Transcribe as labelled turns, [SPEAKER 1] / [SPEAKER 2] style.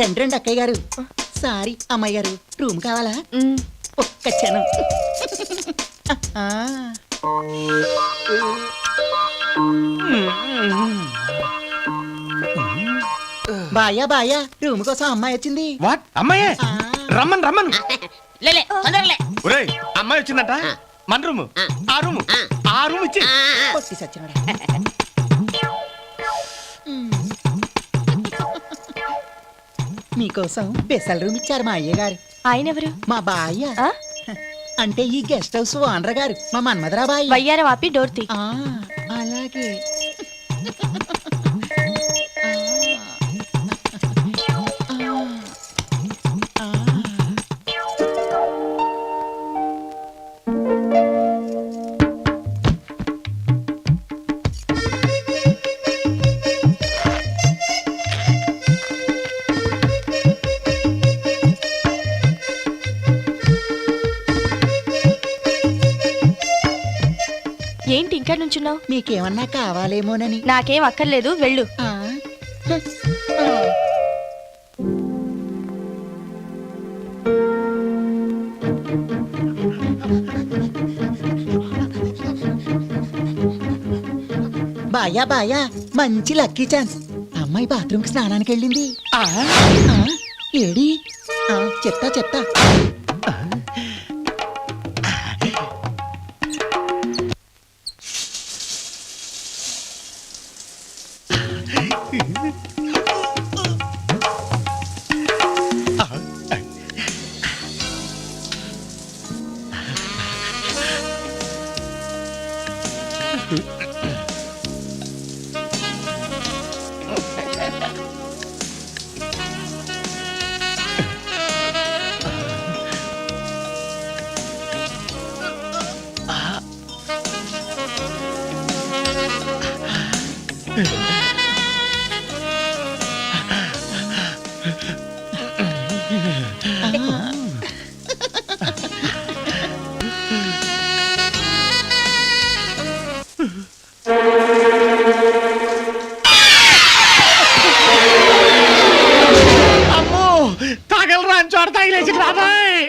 [SPEAKER 1] రండి రండి అక్కయ్య గారు. సారీ అమ్మాయి గారు. రూమ్ కావాలా? ఒక్క క్షణం. ఆ. బాయా బాయా. రూమ్ కోసం అమ్మాయి వచ్చింది.
[SPEAKER 2] వాట్? అమ్మాయే?
[SPEAKER 1] ఆ.
[SPEAKER 2] రమ్మన్ రమ్మన్.
[SPEAKER 3] లేలే తొందరలే.
[SPEAKER 2] ఒరేయ్ అమ్మాయి వచ్చిందట? మన రూమ్? ఆ. రూమ్? ఆ. రూమ్ ఇచ్చి.
[SPEAKER 1] పొట్టి సచ్చినోడా. మీకోసం స్పెషల్ రూమ్ ఇచ్చారు మా అయ్య గారు
[SPEAKER 4] ఆయన ఎవరు
[SPEAKER 1] మా బాయ్య.
[SPEAKER 4] ఆ?
[SPEAKER 1] అంటే ఈ గెస్ట్ హౌస్ ఓనర్ గారు మా మన్మధరా బాయ్
[SPEAKER 4] వయ్యారం ఆపి డోర్ తీ
[SPEAKER 1] అలాగే.
[SPEAKER 4] ఏంటి ఇంకా నుంచున్నావు?
[SPEAKER 1] మీకేమన్నా కావాలేమోనని.
[SPEAKER 4] నాకేం అక్కర్లేదు వెళ్ళు.
[SPEAKER 1] ఆ. ఆ. బాయా బాయా మంచి లక్కీ ఛాన్స్. అమ్మాయి బాత్రూమ్కి స్నానానికి వెళ్ళింది.
[SPEAKER 2] ఆ,
[SPEAKER 1] ఆ, ఏడి? ఆ, చెప్తా చెప్తా. Yeah. ચોર થઈ લે છે રાભાઈ